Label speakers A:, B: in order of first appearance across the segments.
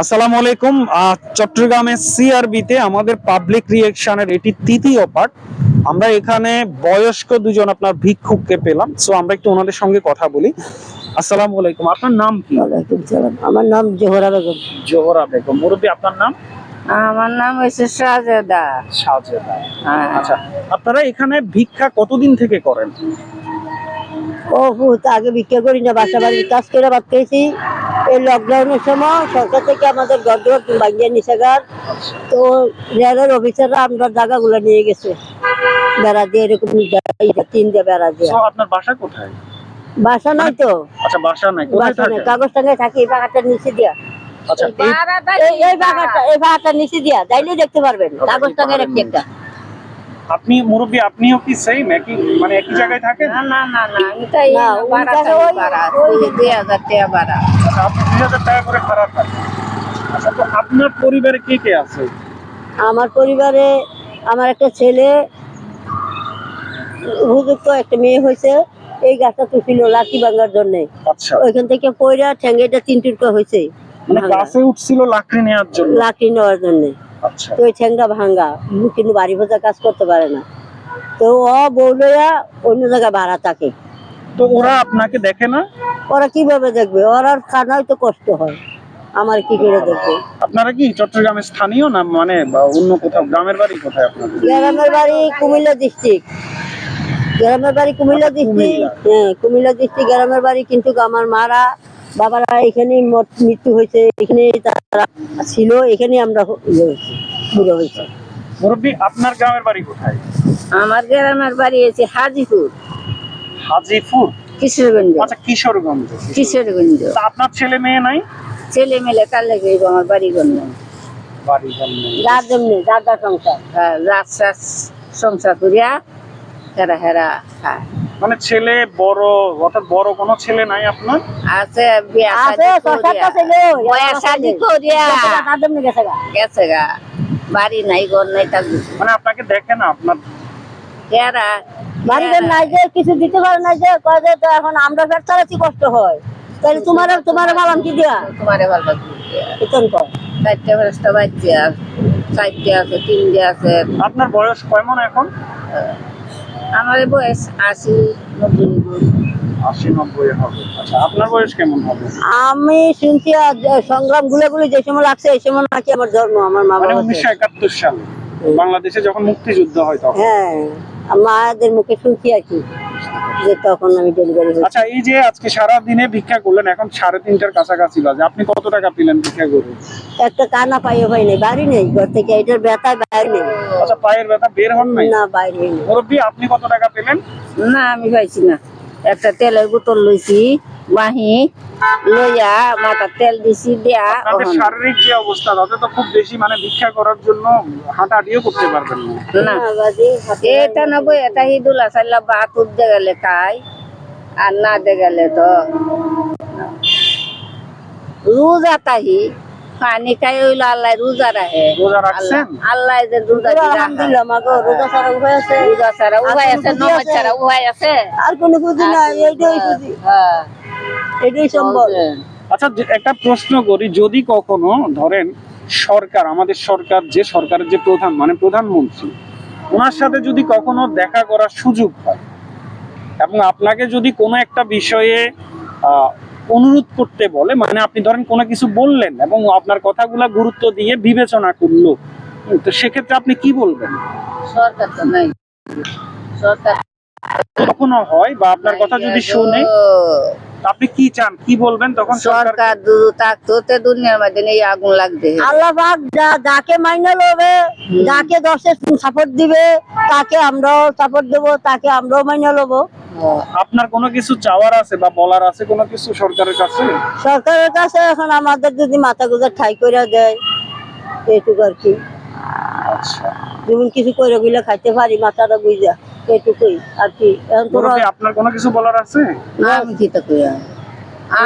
A: আসসালামু আলাইকুম। চট্টগ্রামের সিআরবিতে আমাদের পাবলিক রিয়েকশনের এটি তৃতীয় পার্ট আমরা এখানে বয়স্ক দুজন আপনার ভিক্ষুককে পেলাম। সো আমরা একটু ওনাদের সঙ্গে কথা বলি। আসসালামু আলাইকুম। আপনার নাম কি?
B: আমার নাম জোহরা বেগম।
A: জোহরা বেগম। মুরব্বী আপনার নাম?
B: আমার নাম হচ্ছে শাহজাদা
A: সাজেদা।
B: হ্যাঁ।
A: আচ্ছা আপনারা এখানে ভিক্ষা কতদিন থেকে করেন?
B: ও ভূত আগে ভিক্ষা করি না বাসা বাড়ির কাজ করে বাদ পেয়েছি এই লকডাউনের সময় সরকার থেকে আমাদের গড় বাঙ্গিয়া নিষেধার তো রেলের অফিসাররা আমরা জায়গাগুলো নিয়ে গেছে। বেড়া দিয়ে এরকম তিন দিয়ে বেড়া দিয়ে।
A: আপনার বাসা কোথায়?
B: বাসা নাই তো।
A: আচ্ছা বাসা নাই।
B: বাসা নাই। কাগজ টাঙ্গায় থাকি এই বাগানটা নিচে দিয়া।
A: আচ্ছা এই
B: এই এই নিচে দিয়া। যাইলে দেখতে পারবেন। কাগজ টাঙ্গায় রাখছি একটা।
A: আপনি মুরব্বী আপনিও কি সেম একই মানে একই জায়গায় থাকেন?
C: না না না না আমি বাড়া বাড়া দুই হাজার টাকা বাড়া
A: আচ্ছা আপনি দুই হাজার টাকা করে ভাড়া আচ্ছা তো আপনার পরিবারে কে কে আছে?
B: আমার পরিবারে আমার একটা ছেলে উপযুক্ত একটা মেয়ে হয়েছে এই গাছটা তুছিল লাঠি ভাঙার জন্য।
A: আচ্ছা।
B: ওইখান থেকে পয়রা ঠ্যাঙ্গেটা তিন টুকরো হয়েছে
A: মানে গাছে উঠছিল লাকড়ি নেওয়ার জন্য?
B: লাঠি নেওয়ার জন্য।
A: আচ্ছা।
B: তো ওই ঠ্যাংটা ভাঙ্গা কিন্তু বাড়ি ভোজা কাজ করতে পারে না। তো ও বউ লইয়া অন্য জায়গায় ভাড়া থাকে।
A: তো ওরা আপনাকে দেখে না?
B: ওরা কীভাবে দেখবে? ওরা খানায় তো কষ্ট হয়। আমার কি করে দেখবে?
A: আপনারা কি চট্টগ্রামের স্থানীয় না মানে অন্য কোথাও? গ্রামের বাড়ি কোথায় আপনাদের?
B: গ্রামের বাড়ি কুমিল্লা ডিস্ট্রিক্ট গ্রামের বাড়ি কুমিল্লা ডিস্ট্রিক্ট হ্যাঁ কুমিল্লা ডিস্ট্রিক্ট গ্রামের বাড়ি কিন্তু আমার মারা বাবারা এখানে মৃত্যু হয়েছে। এখানে তারা ছিল এখানে আমরা ইয়ে হয়েছি, বুড়ো হয়েছে।
A: মুরব্বী আপনার গ্রামের বাড়ি কোথায়?
C: আমার গ্রামের বাড়ি হচ্ছে হাজিপুর।
A: হাজিপুর?
C: কিশোরগঞ্জ।
A: আচ্ছা কিশোরগঞ্জ।
C: কিশোরগঞ্জ।
A: আপনার ছেলে মেয়ে নাই?
C: ছেলে মেয়ে কার লেগে আমার বাড়ি গণ্য
A: বাড়ি
B: দাদা সংসার।
C: রাত সংসার করিয়া হেরা হেরা খায়।
A: মানে ছেলে বড় অর্থাৎ বড় কোনো ছেলে নাই আপনার?
C: আছে বিয়া
B: আছে ছেলে
C: বয়া শাদি। করিয়া।
B: তার জন্য গেছে গা।
C: গেছে গা। বাড়ি নাই ঘর নাই থাকবে
A: মানে আপনাকে দেখে না আপনার
C: হেরা
B: বাড়ি ঘর নাই যে কিছু দিতে পারে না যে কয় যে তো এখন আমরা ফের চালাচ্ছি কষ্ট হয়? তাহলে তোমার তোমার মালাম কি দিয়া?
C: তোমারে
B: বেতন
C: চারটে পাঁচটা বাচ্চা চারটে আছে তিনটে আছে।
A: আপনার বয়স কেমন এখন?
C: আমার বয়স আশি নব্বই।
A: আশি নব্বই হবে। আচ্ছা আপনার বয়স কেমন হবে?
B: আমি শুনছি সংগ্রাম গুলোগুলি যে সময় লাগছে এই সময় নাকি আমার জন্ম আমার মা
A: মানে
B: বাবা
A: উনিশশো একাত্তর সালে বাংলাদেশে যখন মুক্তিযুদ্ধ হয় তখন।
B: হ্যাঁ। আর মুখে শুনছি আর কি যে তখন আমি ডেলিভারি
A: আচ্ছা এই যে আজকে সারা দিনে ভিক্ষা করলেন এখন সাড়ে তিনটার কাছাকাছি বাজে। আপনি কত টাকা পেলেন ভিক্ষা করে?
B: একটা কানা পায়ে হয় নাই বাড়ি নেই ঘর থেকে এটার ব্যথা বাইরে নেই।
A: আচ্ছা পায়ের ব্যথা বের হন নাই?
B: না বাইরে নেই।
A: মুরব্বী আপনি কত টাকা পেলেন?
C: না আমি পাইছি না। একটা তেলের বোতল লইছি বাহি লইয়া মাথা তেল দিছি দিয়া
A: শারীরিক যে অবস্থা তাতে তো খুব বেশি মানে ভিক্ষা করার জন্য হাঁটাহাঁটিও করতে পারবেন না।
C: এটা না বই এটা হিদুলা সাল্লা বাত উঠতে গেলে খাই আর না দে গেলে তো। রোজা তাহি পানি খাই হইল আল্লাহ রোজা রাখে।
A: রোজা রাখছেন?
C: আল্লাহ- যে রোজা
B: আলহামদুলিল্লাহ মা গো রোজা ছাড়া উপায় আছে?
C: রোজা ছাড়া আছে নমাজ ছাড়া আছে?
B: আর কোনো এইটাই
C: হ্যাঁ।
B: এটাই সম্ভব
A: আচ্ছা একটা প্রশ্ন করি যদি কখনো ধরেন সরকার আমাদের সরকার যে সরকারের যে প্রধান মানে প্রধানমন্ত্রী ওনার সাথে যদি কখনো দেখা করার সুযোগ হয় এবং আপনাকে যদি কোনো একটা বিষয়ে আহ, অনুরোধ করতে বলে মানে আপনি ধরেন কোনো কিছু বললেন এবং আপনার কথাগুলো গুরুত্ব দিয়ে বিবেচনা করল তো সেক্ষেত্রে আপনি কি বলবেন?
C: সরকার তো নাই। সরকার
A: কখনো হয় বা আপনার কথা যদি শুনে? আপনি কি চান? কি বলবেন তখন সরকার
C: থাকতো তো দুনিয়ার মধ্যে এই আগুন লাগবে।
B: আল্লাহ পাক যাকে মাইনে লবে যাকে দশে সাপোর্ট দিবে তাকে আমরাও সাপোর্ট দেবো তাকে আমরাও মাইনে লবো।
A: আপনার কোনো কিছু চাওয়ার আছে বা বলার আছে কোনো কিছু সরকারের কাছে?
B: সরকারের কাছে এখন আমাদের যদি মাথা গুজার ঠাই করে দেয় এইটুকু আর কি।
A: আচ্ছা।
B: যেমন কিছু করে গুলো খাইতে পারি মাথাটা বুঝা এইটুকুই আর কি। এখন তোরা
A: মুরব্বী, আপনার কোনো কিছু বলার আছে?
C: আমি কি তো কই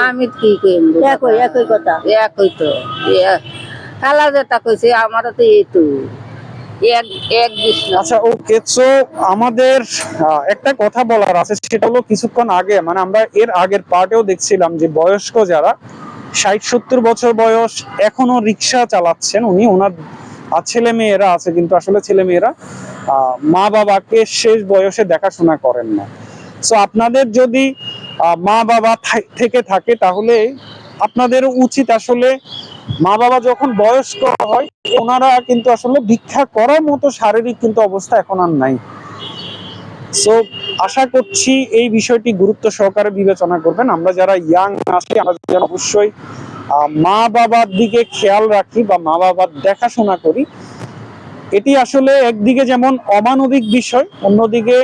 C: আমি? কি কই
B: একই একই কথা।
C: একই তো। এ- খালা যেটা কইছে আমারও তো এই তো এক এক দিস না
A: আচ্ছা ওকে সো আমাদের একটা কথা বলার আছে সেটা হলো কিছুক্ষণ আগে মানে আমরা এর আগের পার্টেও দেখছিলাম যে বয়স্ক যারা ষাট সত্তর বছর বয়স এখনও রিক্সা চালাচ্ছেন উনি ওনার ছেলে মেয়েরা আছে কিন্তু আসলে ছেলে মেয়েরা মা বাবাকে শেষ বয়সে দেখাশোনা করেন না। সো আপনাদের যদি মা বাবা থেকে থাকে, তাহলে আপনাদের উচিত আসলে মা বাবা যখন বয়স্ক হয়, ওনারা কিন্তু আসলে ভিক্ষা করার মতো শারীরিক কিন্তু অবস্থা এখন আর নাই। সো আশা করছি এই বিষয়টি গুরুত্ব সহকারে বিবেচনা করবেন। আমরা যারা ইয়াং আছি, আমরা যেন অবশ্যই মা বাবার দিকে খেয়াল রাখি বা মা বাবার দেখাশোনা করি। এটি আসলে একদিকে যেমন অমানবিক বিষয় অন্যদিকে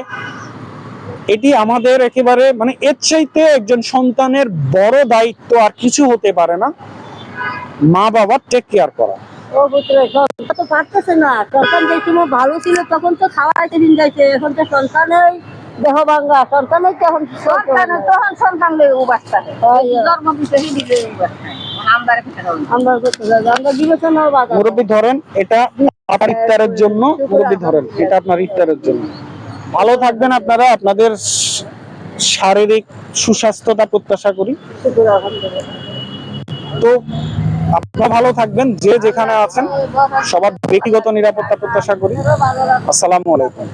A: এটি আমাদের একেবারে মানে এর চাইতে একজন সন্তানের বড় দায়িত্ব আর কিছু হতে পারে না। মা বাবার টেক কেয়ার করা।
B: ও পুত্র সরকার তো পারতেছে না। সরকার যে সময় ভালো ছিল তখন তো খাওয়াইতে দিন যাইছে। এখন তো সন্তানের দেহ ভাঙ্গা। সন্তানের তো এখন
C: সন্তান তখন সন্তান লই উবাস জন্ম দিতে হিদি উবাস থাকে আমদারে পিঠা খাওয়া
B: আমরা করতে যাই আমরা বিবেচনা
A: মুরব্বী ধরেন এটা আপনার ইফতারের জন্য ধরেন, এটা আপনার ইফতারের জন্য। ভালো থাকবেন আপনারা, আপনাদের শারীরিক সুস্বাস্থ্যতা প্রত্যাশা করি। তো আপনারা ভালো থাকবেন, যে যেখানে আছেন, সবার ব্যক্তিগত নিরাপত্তা প্রত্যাশা করি। আসসালামু আলাইকুম।